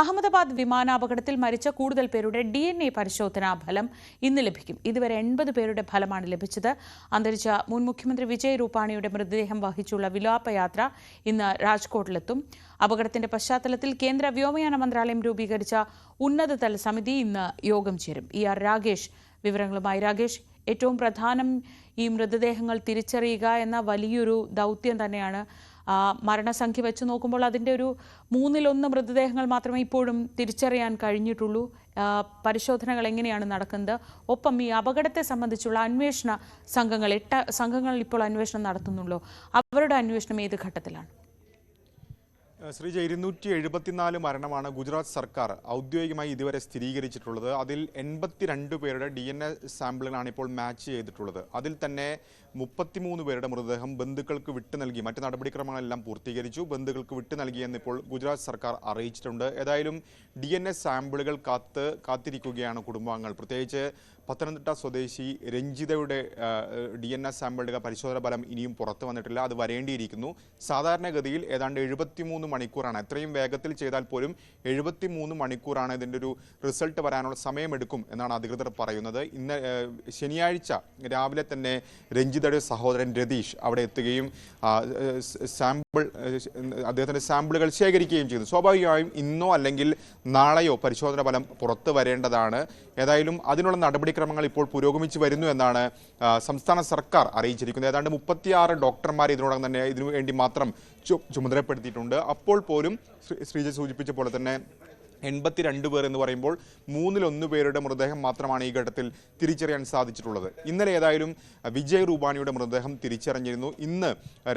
അഹമ്മദാബാദ് വിമാനാപകടത്തിൽ മരിച്ച കൂടുതൽ പേരുടെ ഡി എൻ എ പരിശോധനാ ഫലം ഇന്ന് ലഭിക്കും. ഇതുവരെ എൺപത് പേരുടെ ഫലമാണ് ലഭിച്ചത്. അന്തരിച്ച മുൻ മുഖ്യമന്ത്രി വിജയ് രൂപാണിയുടെ മൃതദേഹം വഹിച്ചുള്ള വിലാപയാത്ര ഇന്ന് രാജ്കോട്ടിലെത്തും. അപകടത്തിന്റെ പശ്ചാത്തലത്തിൽ കേന്ദ്ര വ്യോമയാന മന്ത്രാലയം രൂപീകരിച്ച ഉന്നതതല സമിതി ഇന്ന് യോഗം ചേരും. ഇ ആർ രാഗേഷ് വിവരങ്ങളുമായി രാഗേഷ് ഏറ്റവും പ്രധാനം ഈ മൃതദേഹങ്ങൾ തിരിച്ചറിയുക എന്ന വലിയൊരു ദൗത്യം തന്നെയാണ് മരണസംഖ്യ വെച്ച് നോക്കുമ്പോൾ അതിന്റെ ഒരു മൂന്നിലൊന്ന് മൃതദേഹങ്ങൾ മാത്രമേ ഇപ്പോഴും തിരിച്ചറിയാൻ കഴിഞ്ഞിട്ടുള്ളൂ. പരിശോധനകൾ എങ്ങനെയാണ് നടക്കുന്നത്? ഒപ്പം ഈ അപകടത്തെ സംബന്ധിച്ചുള്ള അന്വേഷണ സംഘങ്ങൾ എട്ട് സംഘങ്ങൾ ഇപ്പോൾ അന്വേഷണം നടത്തുന്നുള്ളൂ. അവരുടെ അന്വേഷണം ഏത് ഘട്ടത്തിലാണ്? ശ്രീജ ഇരുന്നൂറ്റി എഴുപത്തിനാല് മരണമാണ് ഗുജറാത്ത് സർക്കാർ ഔദ്യോഗികമായി ഇതുവരെ സ്ഥിരീകരിച്ചിട്ടുള്ളത്. അതിൽ എൺപത്തിരണ്ട് പേരുടെ ഡി എൻ എ സാമ്പിളുകളാണ് ഇപ്പോൾ മാച്ച് ചെയ്തിട്ടുള്ളത്. അതിൽ തന്നെ മുപ്പത്തിമൂന്ന് പേരുടെ മൃതദേഹം ബന്ധുക്കൾക്ക് വിട്ടു നൽകി മറ്റ് നടപടിക്രമങ്ങളെല്ലാം പൂർത്തീകരിച്ചു ബന്ധുക്കൾക്ക് വിട്ടു നൽകിയെന്ന് ഇപ്പോൾ ഗുജറാത്ത് സർക്കാർ അറിയിച്ചിട്ടുണ്ട്. ഏതായാലും ഡി സാമ്പിളുകൾ കാത്ത് കാത്തിരിക്കുകയാണ് കുടുംബാംഗങ്ങൾ. പ്രത്യേകിച്ച് പത്തനംതിട്ട സ്വദേശി രഞ്ജിതയുടെ ഡി എൻ എ സാമ്പിളുടെ പരിശോധന ഫലം ഇനിയും പുറത്തു വന്നിട്ടില്ല. അത് വരേണ്ടിയിരിക്കുന്നു. സാധാരണഗതിയിൽ ഏതാണ്ട് എഴുപത്തിമൂന്ന് മണിക്കൂറാണ്. എത്രയും വേഗത്തിൽ ചെയ്താൽ പോലും എഴുപത്തിമൂന്ന് മണിക്കൂറാണ് ഇതിന്റെ ഒരു റിസൾട്ട് വരാനുള്ള സമയമെടുക്കും എന്നാണ് അധികൃതർ പറയുന്നത്. ഇന്ന് ശനിയാഴ്ച രാവിലെ തന്നെ രഞ്ജിതയുടെ സഹോദരൻ രതീഷ് അവിടെ എത്തുകയും സാമ്പിൾ അദ്ദേഹത്തിന്റെ സാമ്പിളുകൾ ശേഖരിക്കുകയും ചെയ്തു. സ്വാഭാവികമായും ഇന്നോ അല്ലെങ്കിൽ നാളെയോ പരിശോധന ഫലം പുറത്തു വരേണ്ടതാണ്. ഏതായാലും അതിനുള്ള നടപടിക്രമങ്ങൾ ഇപ്പോൾ പുരോഗമിച്ചു വരുന്നു എന്നാണ് സംസ്ഥാന സർക്കാർ അറിയിച്ചിരിക്കുന്നത്. ഏതാണ്ട് മുപ്പത്തിയാറ് ഡോക്ടർമാർ ഇതിനോടകം തന്നെ ഇതിനുവേണ്ടി മാത്രം ചുമതലപ്പെടുത്തിയിട്ടുണ്ട്. അപ്പോൾ പോലും ശ്രീ- ശ്രീജ സൂചിപ്പിച്ച പോലെ തന്നെ എൺപത്തിരണ്ട് പേർ എന്ന് പറയുമ്പോൾ മൂന്നിലൊന്ന് പേരുടെ മൃതദേഹം മാത്രമാണ് ഈ ഘട്ടത്തിൽ തിരിച്ചറിയാൻ സാധിച്ചിട്ടുള്ളത്. ഇന്നലെ ഏതായാലും വിജയ് റൂബാനിയുടെ മൃതദേഹം തിരിച്ചറിഞ്ഞിരുന്നു. ഇന്ന്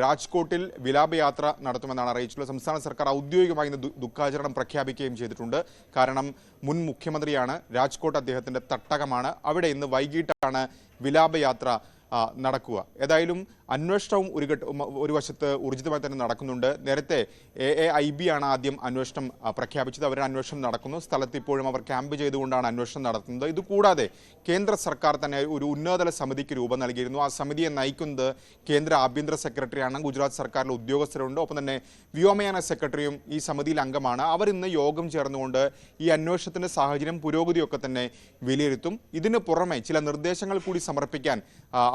രാജ്കോട്ടിൽ വിലാപയാത്ര നടത്തുമെന്നാണ് അറിയിച്ചിട്ടുള്ളത്. സംസ്ഥാന സർക്കാർ ഔദ്യോഗികമായി ഇന്ന് ദുഃഖാചരണം പ്രഖ്യാപിക്കുകയും ചെയ്തിട്ടുണ്ട്. കാരണം മുൻ മുഖ്യമന്ത്രിയാണ് രാജ്കോട്ട് അദ്ദേഹത്തിന്റെ തട്ടകമാണ്. അവിടെ ഇന്ന് വൈകിട്ടാണ് വിലാപയാത്ര നടക്കുക. ഏതായാലും അന്വേഷണവും ഒരു ഘട്ട ഒരു വശത്ത് ഊർജിതമായി തന്നെ നടക്കുന്നുണ്ട്. നേരത്തെ എ എ ഐ ബി ആണ് ആദ്യം അന്വേഷണം പ്രഖ്യാപിച്ചത്. അവരുടെ അന്വേഷണം നടക്കുന്നു. സ്ഥലത്ത് ഇപ്പോഴും അവർ ക്യാമ്പ് ചെയ്തുകൊണ്ടാണ് അന്വേഷണം നടത്തുന്നത്. ഇതുകൂടാതെ കേന്ദ്ര സർക്കാർ തന്നെ ഒരു ഉന്നതതല സമിതിക്ക് രൂപം നൽകിയിരുന്നു. ആ സമിതിയെ നയിക്കുന്നത് കേന്ദ്ര ആഭ്യന്തര സെക്രട്ടറിയാണ്. ഗുജറാത്ത് സർക്കാരിലെ ഉദ്യോഗസ്ഥരുണ്ട്. ഒപ്പം തന്നെ വ്യോമയാന സെക്രട്ടറിയും ഈ സമിതിയിൽ അംഗമാണ്. അവർ ഇന്ന് യോഗം ചേർന്നുകൊണ്ട് ഈ അന്വേഷണത്തിന്റെ സാഹചര്യം പുരോഗതിയൊക്കെ തന്നെ വിലയിരുത്തും. ഇതിന് പുറമെ ചില നിർദ്ദേശങ്ങൾ കൂടി സമർപ്പിക്കാൻ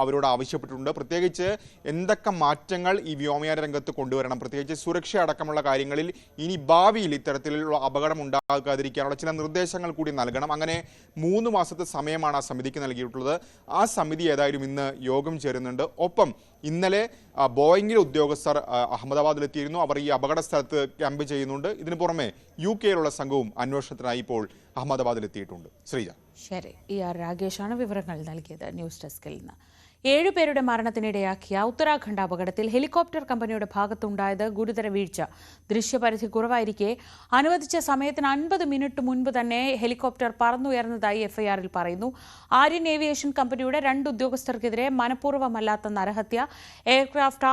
അവരോട് ആവശ്യപ്പെട്ടിട്ടുണ്ട്. പ്രത്യേകിച്ച് എന്തൊക്കെ മാറ്റങ്ങൾ ഈ വ്യോമയാന രംഗത്ത് കൊണ്ടുവരണം? പ്രത്യേകിച്ച് സുരക്ഷ അടക്കമുള്ള കാര്യങ്ങളിൽ ഇനി ഭാവിയിൽ ഇത്തരത്തിലുള്ള അപകടം ഉണ്ടാകാതിരിക്കാനുള്ള ചില നിർദ്ദേശങ്ങൾ കൂടി നൽകണം. അങ്ങനെ മൂന്ന് മാസത്തെ സമയമാണ് ആ സമിതിക്ക് നൽകിയിട്ടുള്ളത്. ആ സമിതി ഏതായാലും ഇന്ന് യോഗം ചേരുന്നുണ്ട്. ഒപ്പം ഇന്നലെ ബോയിങ്ങിലെ ഉദ്യോഗസ്ഥർ അഹമ്മദാബാദിലെത്തിയിരുന്നു. അവർ ഈ അപകട സ്ഥലത്ത് ക്യാമ്പ് ചെയ്യുന്നുണ്ട്. ഇതിനു പുറമെ യു കെയിലുള്ള സംഘവും അന്വേഷണത്തിനായി ഇപ്പോൾ അഹമ്മദാബാദിലെത്തിയിട്ടുണ്ട്. ശ്രീജ. ശരി. ഇ ആർ രാകേഷാണ് വിവരങ്ങൾ നൽകിയത് ന്യൂസ് ഡെസ്കിൽ നിന്ന്. ഏഴുപേരുടെ മരണത്തിനിടയാക്കിയ ഉത്തരാഖണ്ഡ് അപകടത്തിൽ ഹെലികോപ്റ്റർ കമ്പനിയുടെ ഭാഗത്തുണ്ടായത് ഗുരുതര വീഴ്ച. ദൃശ്യപരിധി കുറവായിരിക്കെ. അനുവദിച്ച സമയത്തിന് അൻപത് മിനിറ്റ് മുൻപ് തന്നെ ഹെലികോപ്റ്റർ പറന്നുയർന്നതായി എഫ്ഐആറിൽ പറയുന്നു. ആര്യൻ ഏവിയേഷൻ കമ്പനിയുടെ രണ്ട് ഉദ്യോഗസ്ഥർക്കെതിരെ മനഃപൂർവമല്ലാത്ത നരഹത്യ എയർക്രാഫ്റ്റ്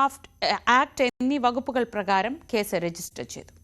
ആക്ട് എന്നീ വകുപ്പുകൾ പ്രകാരം കേസ് രജിസ്റ്റർ ചെയ്തു.